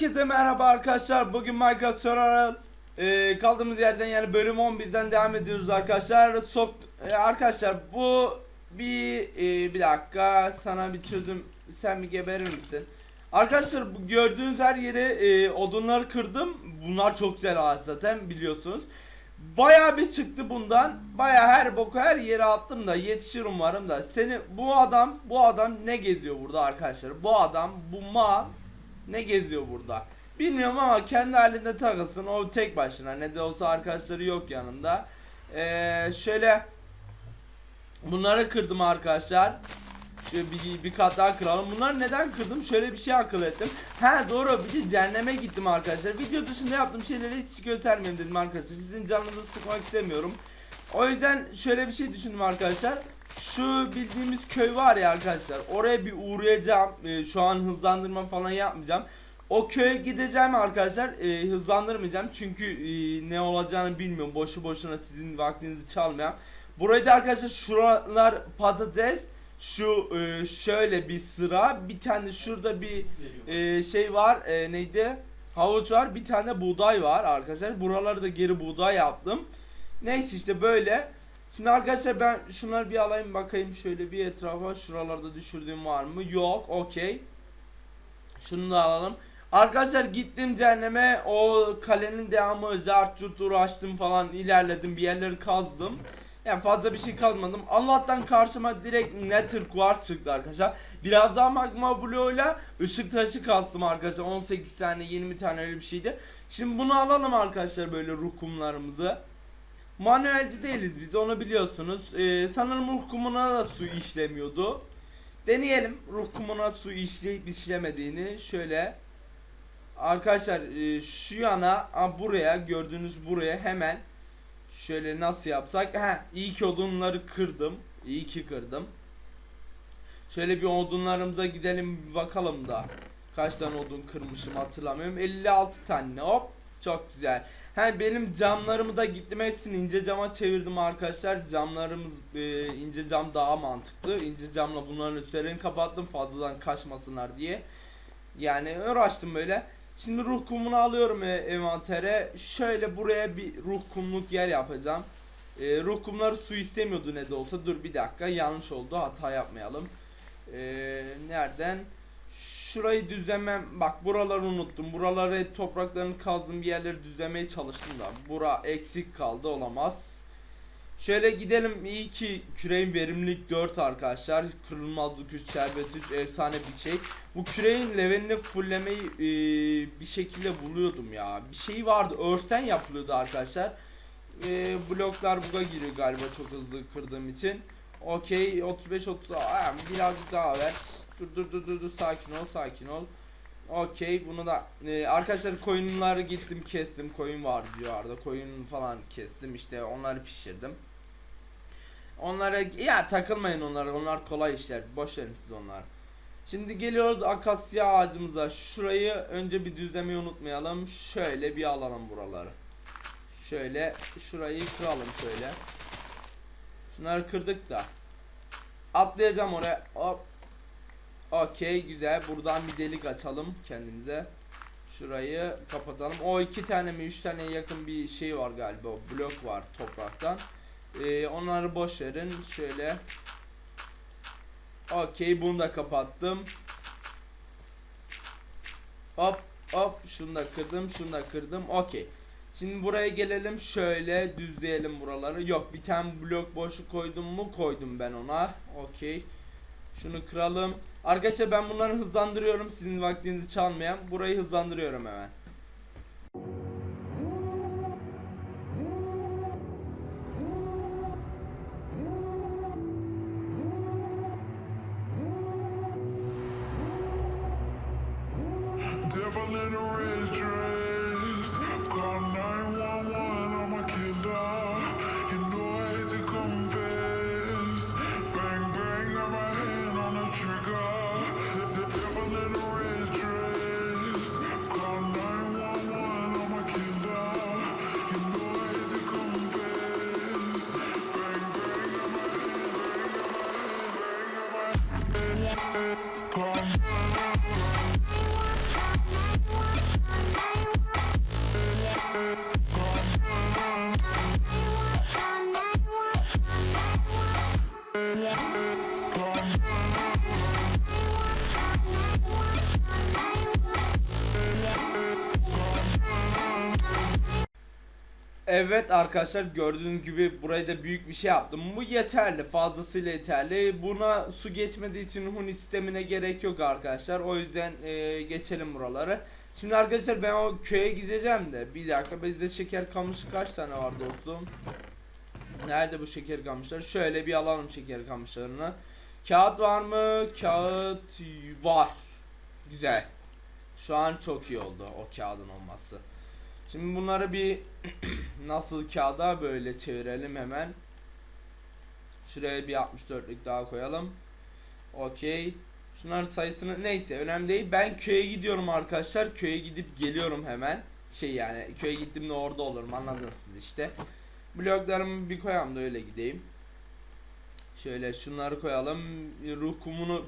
Herkese merhaba arkadaşlar. Bugün Minecraft Survival e, kaldığımız yerden yani bölüm 11'den devam ediyoruz arkadaşlar. Sok e, arkadaşlar bu bir e, bir dakika sana bir çözüm sen bir geberir misin? Arkadaşlar bu gördüğünüz her yere e, odunları kırdım. Bunlar çok güzel ağaç zaten biliyorsunuz. Bayağı bir çıktı bundan. Bayağı her boku her yere attım da yetişir umarım da. Seni bu adam bu adam ne geziyor burada arkadaşlar? Bu adam bu mal ne geziyor burada? Bilmiyorum ama kendi halinde takılsın. O tek başına. Ne de olsa arkadaşları yok yanında. Ee, şöyle bunları kırdım arkadaşlar. Şöyle bir, bir kat daha kıralım. Bunları neden kırdım? Şöyle bir şey akıl ettim. Ha doğru bir de cehenneme gittim arkadaşlar. Video dışında yaptığım şeyleri hiç göstermeyeyim dedim arkadaşlar. Sizin canınızı sıkmak istemiyorum. O yüzden şöyle bir şey düşündüm arkadaşlar. Şu bildiğimiz köy var ya arkadaşlar. Oraya bir uğrayacağım. Ee, şu an hızlandırma falan yapmayacağım. O köye gideceğim arkadaşlar. Ee, hızlandırmayacağım. Çünkü e, ne olacağını bilmiyorum. Boşu boşuna sizin vaktinizi çalmayan. Burayı da arkadaşlar şuralar patates. Şu e, şöyle bir sıra. Bir tane şurada bir e, şey var. E, neydi? Havuç var. Bir tane buğday var arkadaşlar. Buraları da geri buğday yaptım. Neyse işte böyle. Şimdi arkadaşlar ben şunları bir alayım bakayım şöyle bir etrafa şuralarda düşürdüğüm var mı? Yok. Okey. Şunu da alalım. Arkadaşlar gittim cehenneme o kalenin devamı zart curt uğraştım falan ilerledim bir yerleri kazdım. Yani fazla bir şey kazmadım. Allah'tan karşıma direkt Nether Quartz çıktı arkadaşlar. Biraz daha magma bloğuyla ışık taşı kastım arkadaşlar. 18 tane 20 tane öyle bir şeydi. Şimdi bunu alalım arkadaşlar böyle rukumlarımızı. Manuelci değiliz biz onu biliyorsunuz. Ee, sanırım ruh kumuna da su işlemiyordu. Deneyelim ruh kumuna su işleyip işlemediğini. Şöyle arkadaşlar e, şu yana a, buraya gördüğünüz buraya hemen şöyle nasıl yapsak ha iyi ki odunları kırdım. İyi ki kırdım. Şöyle bir odunlarımıza gidelim bir bakalım da. Kaç tane odun kırmışım hatırlamıyorum. 56 tane hop. Çok güzel. He benim camlarımı da gittim hepsini ince cama çevirdim arkadaşlar. Camlarımız e, ince cam daha mantıklı. İnce camla bunların üstlerini kapattım fazladan kaçmasınlar diye. Yani uğraştım böyle. Şimdi ruh kumunu alıyorum e, envantere. Şöyle buraya bir ruh kumluk yer yapacağım. E, ruh kumları su istemiyordu ne de olsa. Dur bir dakika yanlış oldu hata yapmayalım. E, nereden? Şurayı düzlemem bak buraları unuttum. Buraları topraklarını kazdım bir yerleri düzlemeye çalıştım da. Bura eksik kaldı olamaz. Şöyle gidelim iyi ki küreğin verimlilik 4 arkadaşlar. Kırılmazlık 3, şerbet 3, efsane bir şey. Bu küreğin levelini fulllemeyi e, bir şekilde buluyordum ya. Bir şey vardı örsen yapılıyordu arkadaşlar. E, bloklar buga giriyor galiba çok hızlı kırdığım için. Okey 35 30 Aa, birazcık daha ver. Dur dur dur dur dur sakin ol sakin ol. Okey bunu da e, arkadaşlar koyunları gittim kestim koyun var civarda koyun falan kestim işte onları pişirdim. Onlara ya takılmayın onlara onlar kolay işler boş verin siz onlar. Şimdi geliyoruz akasya ağacımıza şurayı önce bir düzlemeyi unutmayalım şöyle bir alalım buraları. Şöyle şurayı kıralım şöyle. Şunları kırdık da. Atlayacağım oraya hop Okey güzel. Buradan bir delik açalım kendimize. Şurayı kapatalım. O iki tane mi üç tane yakın bir şey var galiba. Blok var topraktan. Ee, onları boş verin. Şöyle. Okey bunu da kapattım. Hop hop şunu da kırdım şunu da kırdım. Okey. Şimdi buraya gelelim şöyle düzleyelim buraları. Yok bir tane blok boşu koydum mu koydum ben ona. Okey. Şunu kıralım. Arkadaşlar ben bunları hızlandırıyorum. Sizin vaktinizi çalmayan. Burayı hızlandırıyorum hemen. Devil in a red Evet arkadaşlar gördüğünüz gibi burayı da büyük bir şey yaptım. Bu yeterli fazlasıyla yeterli. Buna su geçmediği için huni sistemine gerek yok arkadaşlar. O yüzden e, geçelim buraları. Şimdi arkadaşlar ben o köye gideceğim de bir dakika bizde şeker kamışı kaç tane var dostum? Nerede bu şeker kamışları? Şöyle bir alalım şeker kamışlarını. Kağıt var mı? Kağıt var. Güzel. Şu an çok iyi oldu o kağıdın olması. Şimdi bunları bir nasıl kağıda böyle çevirelim hemen. Şuraya bir 64'lük daha koyalım. Okey. Şunların sayısını neyse önemli değil. Ben köye gidiyorum arkadaşlar. Köye gidip geliyorum hemen. Şey yani köye gittiğimde orada olurum anladınız siz işte. Bloklarımı bir koyalım da öyle gideyim. Şöyle şunları koyalım. Ruh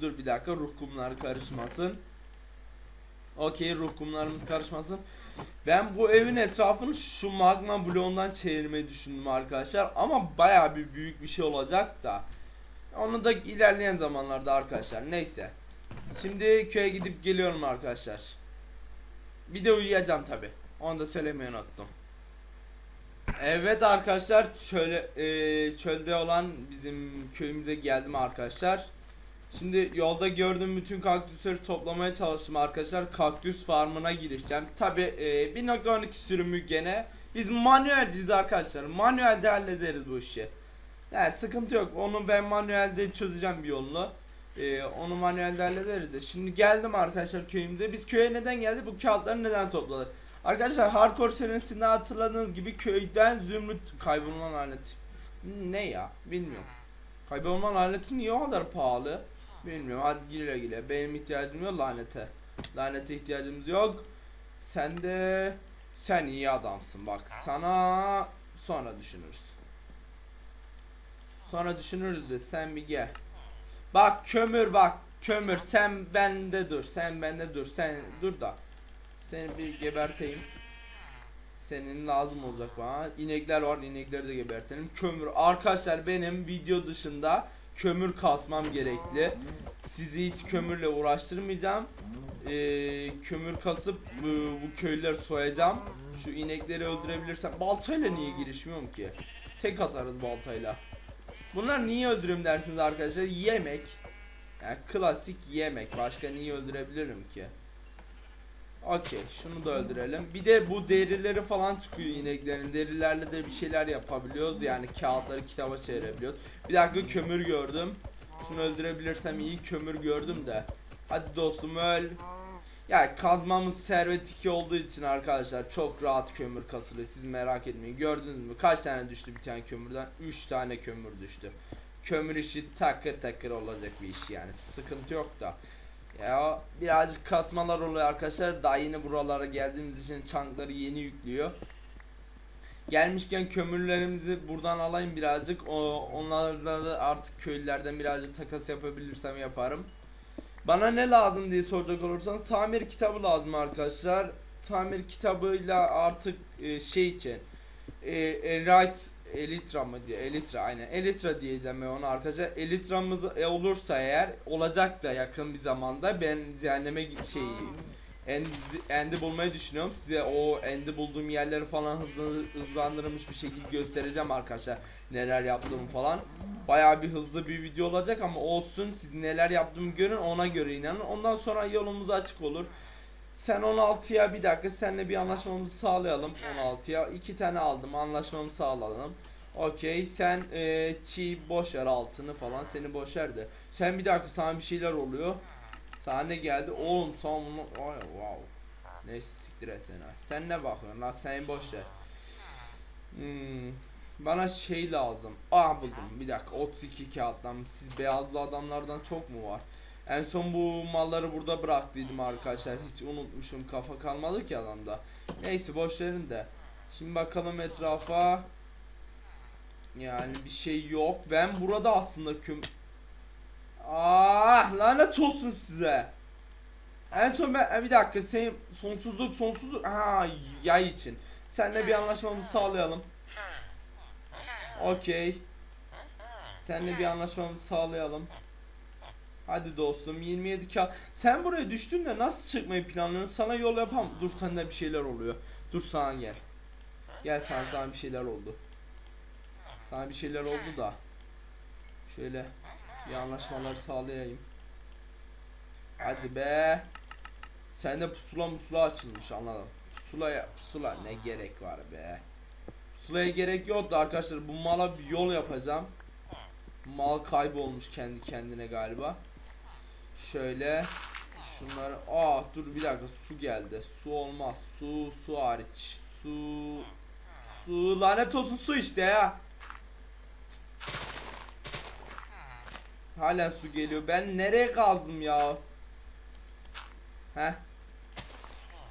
dur bir dakika ruh kumları karışmasın. Okey ruh kumlarımız karışmasın. Ben bu evin etrafını şu magma bloğundan çevirmeyi düşündüm arkadaşlar. Ama baya bir büyük bir şey olacak da. Onu da ilerleyen zamanlarda arkadaşlar. Neyse. Şimdi köye gidip geliyorum arkadaşlar. Bir de uyuyacağım tabi. Onu da söylemeyi unuttum. Evet arkadaşlar çöle, e, çölde olan bizim köyümüze geldim arkadaşlar. Şimdi yolda gördüğüm bütün kaktüsleri toplamaya çalıştım arkadaşlar. Kaktüs farmına girişeceğim. Tabi e, 1.12 sürümü gene. Biz manuelciyiz arkadaşlar. Manuelde hallederiz bu işi. Yani sıkıntı yok. Onu ben manuelde çözeceğim bir yolunu. E, onu manuelde hallederiz de. Şimdi geldim arkadaşlar köyümüze. Biz köye neden geldik? Bu kağıtları neden topladık? Arkadaşlar Hardcore serisinde hatırladığınız gibi köyden zümrüt kaybolma laneti. Ne ya? Bilmiyorum. Kaybolma laneti niye o kadar pahalı? Bilmiyorum. Hadi güle güle. Benim ihtiyacım yok lanete. Lanete ihtiyacımız yok. Sen de sen iyi adamsın bak. Sana sonra düşünürüz. Sonra düşünürüz de sen bir gel. Bak kömür bak. Kömür sen bende dur. Sen bende dur. Sen dur da. Seni bir geberteyim. Senin lazım olacak bana. İnekler var. inekleri de gebertelim. Kömür. Arkadaşlar benim video dışında kömür kasmam gerekli. Sizi hiç kömürle uğraştırmayacağım. Ee, kömür kasıp bu, bu köylüleri soyacağım. Şu inekleri öldürebilirsem. Baltayla niye girişmiyorum ki? Tek atarız baltayla. Bunlar niye öldürüyorum dersiniz arkadaşlar? Yemek. Yani klasik yemek. Başka niye öldürebilirim ki? Okey şunu da öldürelim. Bir de bu derileri falan çıkıyor ineklerin. Derilerle de bir şeyler yapabiliyoruz. Yani kağıtları kitaba çevirebiliyoruz. Bir dakika kömür gördüm. Şunu öldürebilirsem iyi kömür gördüm de. Hadi dostum öl. Ya kazmamız servet 2 olduğu için arkadaşlar çok rahat kömür kasılıyor. Siz merak etmeyin. Gördünüz mü? Kaç tane düştü bir tane kömürden? 3 tane kömür düştü. Kömür işi takır takır olacak bir iş yani. Sıkıntı yok da. Ya birazcık kasmalar oluyor arkadaşlar. Daha yeni buralara geldiğimiz için çankları yeni yüklüyor. Gelmişken kömürlerimizi buradan alayım birazcık. O, onlarla da artık köylülerden birazcık takas yapabilirsem yaparım. Bana ne lazım diye soracak olursanız tamir kitabı lazım arkadaşlar. Tamir kitabıyla artık e, şey için e, Elite Elitra mı diye Elitra aynen Elitra diyeceğim ben ona arkadaşlar. Elitramız e, olursa eğer olacak da yakın bir zamanda ben cehenneme gi- şey end, endi bulmayı düşünüyorum. Size o endi bulduğum yerleri falan hızlı, hızlandırılmış bir şekilde göstereceğim arkadaşlar. Neler yaptığımı falan. Bayağı bir hızlı bir video olacak ama olsun. Siz neler yaptığımı görün ona göre inanın. Ondan sonra yolumuz açık olur. Sen 16'ya bir dakika seninle bir anlaşmamızı sağlayalım. 16'ya iki tane aldım anlaşmamızı sağlayalım. Okey sen e, çiğ boş ver altını falan seni boş ver de. Sen bir dakika sana bir şeyler oluyor. Sana ne geldi? Oğlum sen bunu Ay, wow. Neyse siktir et seni Sen ne bakıyorsun lan? Sen boş ver. Hmm, bana şey lazım. Aa buldum. Bir dakika. 32 kağıttan. Siz beyazlı adamlardan çok mu var? En son bu malları burada bıraktıydım arkadaşlar. Hiç unutmuşum. Kafa kalmadı ki adamda. Neyse boş verin de. Şimdi bakalım etrafa. Yani bir şey yok. Ben burada aslında küm... Ah lanet olsun size. En son ben bir dakika senin sonsuzluk sonsuzluk ha yay için. Seninle bir anlaşmamızı sağlayalım. Okey. Seninle bir anlaşmamızı sağlayalım. Hadi dostum 27 ka. Sen buraya düştün de nasıl çıkmayı planlıyorsun? Sana yol yapam. Dur sende bir şeyler oluyor. Dur sana gel. Gel sana sana bir şeyler oldu. Sana bir şeyler oldu da. Şöyle bir anlaşmaları sağlayayım. Hadi be. Sende pusula musula açılmış anladım. Pusulaya pusula ne gerek var be. Pusulaya gerek yoktu arkadaşlar. Bu mala bir yol yapacağım. Mal kaybolmuş kendi kendine galiba. Şöyle şunları aa dur bir dakika su geldi. Su olmaz. Su su hariç. Su su lanet olsun su işte ya. Hala su geliyor. Ben nereye kazdım ya? He?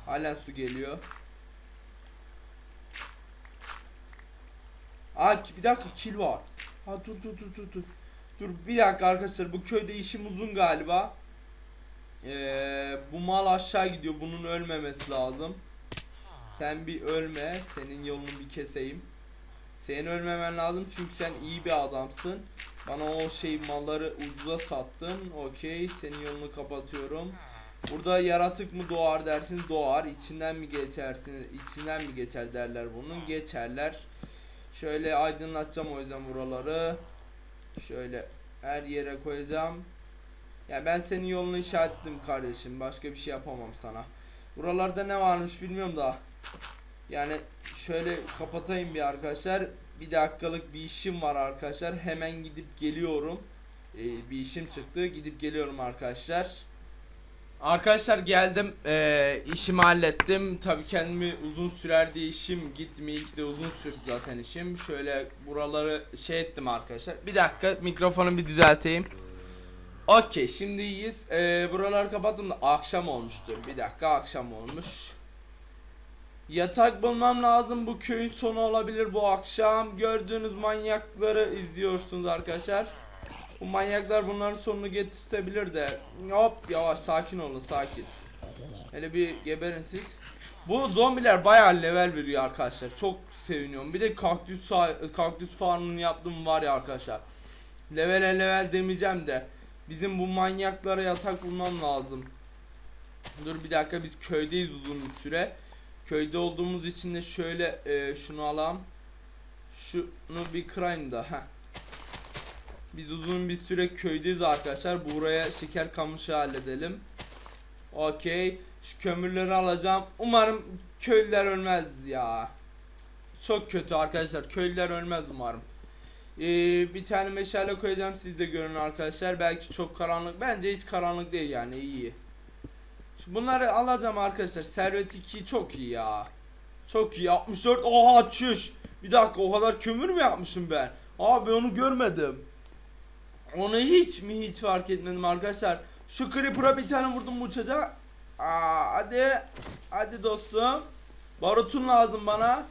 Hala su geliyor. Aa bir dakika kil var. Ha dur dur dur dur. Dur bir dakika arkadaşlar bu köyde işim uzun galiba. Ee, bu mal aşağı gidiyor. Bunun ölmemesi lazım. Sen bir ölme. Senin yolunu bir keseyim. Senin ölmemen lazım çünkü sen iyi bir adamsın. Bana o şey malları ucuza sattın. Okey. Senin yolunu kapatıyorum. Burada yaratık mı doğar dersin doğar. İçinden mi geçersin? İçinden mi geçer derler bunun. Geçerler. Şöyle aydınlatacağım o yüzden buraları. Şöyle her yere koyacağım. Ya ben senin yolunu işaretledim kardeşim. Başka bir şey yapamam sana. Buralarda ne varmış bilmiyorum da. Yani şöyle kapatayım bir arkadaşlar. Bir dakikalık bir işim var arkadaşlar. Hemen gidip geliyorum. Ee, bir işim çıktı. Gidip geliyorum arkadaşlar. Arkadaşlar geldim. Ee, işimi hallettim. Tabii kendimi uzun sürer diye işim gitmiyor. İlk de uzun sürdü zaten işim. Şöyle buraları şey ettim arkadaşlar. Bir dakika mikrofonu bir düzelteyim. Okey şimdi iyiyiz. Ee, buraları kapattım da akşam olmuştur. Bir dakika akşam olmuş. Yatak bulmam lazım. Bu köyün sonu olabilir bu akşam. Gördüğünüz manyakları izliyorsunuz arkadaşlar. Bu manyaklar bunların sonunu getirebilir de. Hop yavaş sakin olun sakin. Hele bir geberin siz. Bu zombiler bayağı level veriyor arkadaşlar. Çok seviniyorum. Bir de kaktüs kaktüs farmını yaptım var ya arkadaşlar. Level level demeyeceğim de. Bizim bu manyaklara yatak bulmam lazım. Dur bir dakika biz köydeyiz uzun bir süre. Köyde olduğumuz için de şöyle e, şunu alalım. Şunu bir kırayım da. Heh. Biz uzun bir süre köydeyiz arkadaşlar. Buraya şeker kamışı halledelim. Okey. Şu kömürleri alacağım. Umarım köylüler ölmez ya. Çok kötü arkadaşlar. Köylüler ölmez umarım. Ee, bir tane meşale koyacağım siz de görün arkadaşlar. Belki çok karanlık. Bence hiç karanlık değil yani iyi. Şu bunları alacağım arkadaşlar. Servet 2 çok iyi ya. Çok iyi. 64. Oha çüş. Bir dakika o kadar kömür mü yapmışım ben? Abi onu görmedim. Onu hiç mi hiç fark etmedim arkadaşlar. Şu creeper'a bir tane vurdum uçacak. Aa, hadi. Hadi dostum. Barutun lazım bana.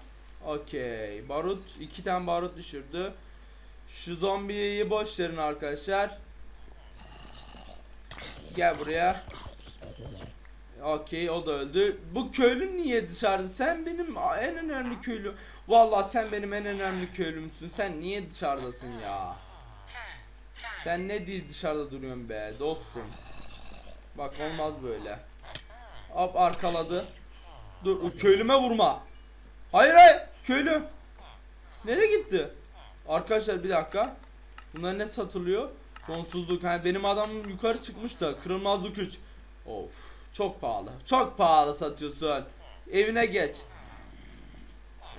Okey. Barut. iki tane barut düşürdü. Şu zombiyi boş verin arkadaşlar. Gel buraya. Okey o da öldü. Bu köylü niye dışarıda? Sen benim en önemli köylü. Vallahi sen benim en önemli köylümsün. Sen niye dışarıdasın ya? Sen ne diye dışarıda duruyorsun be dostum. Bak olmaz böyle. Hop arkaladı. Dur köylüme vurma. Hayır hayır köylü. Nereye gitti? Arkadaşlar bir dakika. Bunlar ne satılıyor? Sonsuzluk. hani benim adamım yukarı çıkmış da kırılmazlık 3. Of çok pahalı. Çok pahalı satıyorsun. Evine geç.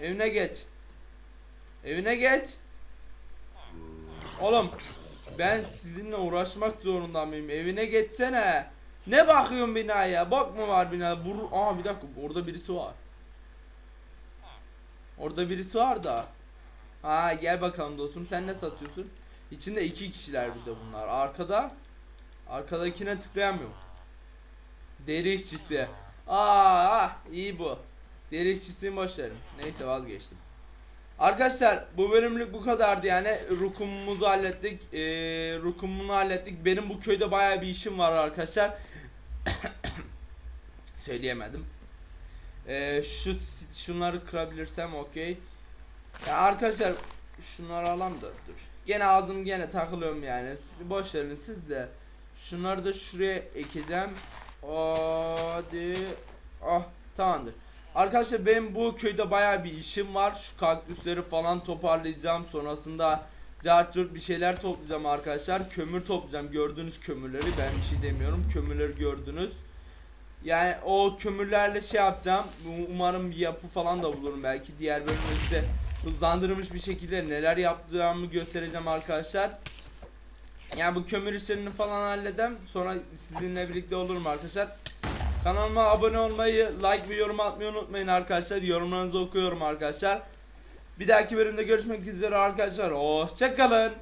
Evine geç. Evine geç. Oğlum ben sizinle uğraşmak zorunda mıyım? Evine geçsene. Ne bakıyorsun binaya? Bak mı var bina? Bur Aa bir dakika orada birisi var. Orada birisi var da. Ha gel bakalım dostum sen ne satıyorsun? İçinde iki kişiler bir bunlar. Arkada arkadakine tıklayamıyorum. Deri işçisi. Aa ah, iyi bu. Deri işçisini boş verin. Neyse vazgeçtim. Arkadaşlar bu bölümlük bu kadardı yani rukumumuzu hallettik ee, rukumunu hallettik benim bu köyde baya bir işim var arkadaşlar söyleyemedim ee, şu şunları kırabilirsem okey ya arkadaşlar şunları alalım da dur gene ağzım gene takılıyorum yani siz boş verin siz de şunları da şuraya ekeceğim hadi ah tamamdır Arkadaşlar benim bu köyde baya bir işim var. Şu kaktüsleri falan toparlayacağım. Sonrasında cartçurt bir şeyler toplayacağım arkadaşlar. Kömür toplayacağım. Gördüğünüz kömürleri ben bir şey demiyorum. Kömürleri gördünüz. Yani o kömürlerle şey yapacağım. Umarım bir yapı falan da bulurum belki. Diğer bölümde size hızlandırılmış bir şekilde neler yapacağımı göstereceğim arkadaşlar. Yani bu kömür işlerini falan halledem. Sonra sizinle birlikte olurum arkadaşlar. Kanalıma abone olmayı, like ve yorum atmayı unutmayın arkadaşlar. Yorumlarınızı okuyorum arkadaşlar. Bir dahaki bölümde görüşmek üzere arkadaşlar. Hoşçakalın.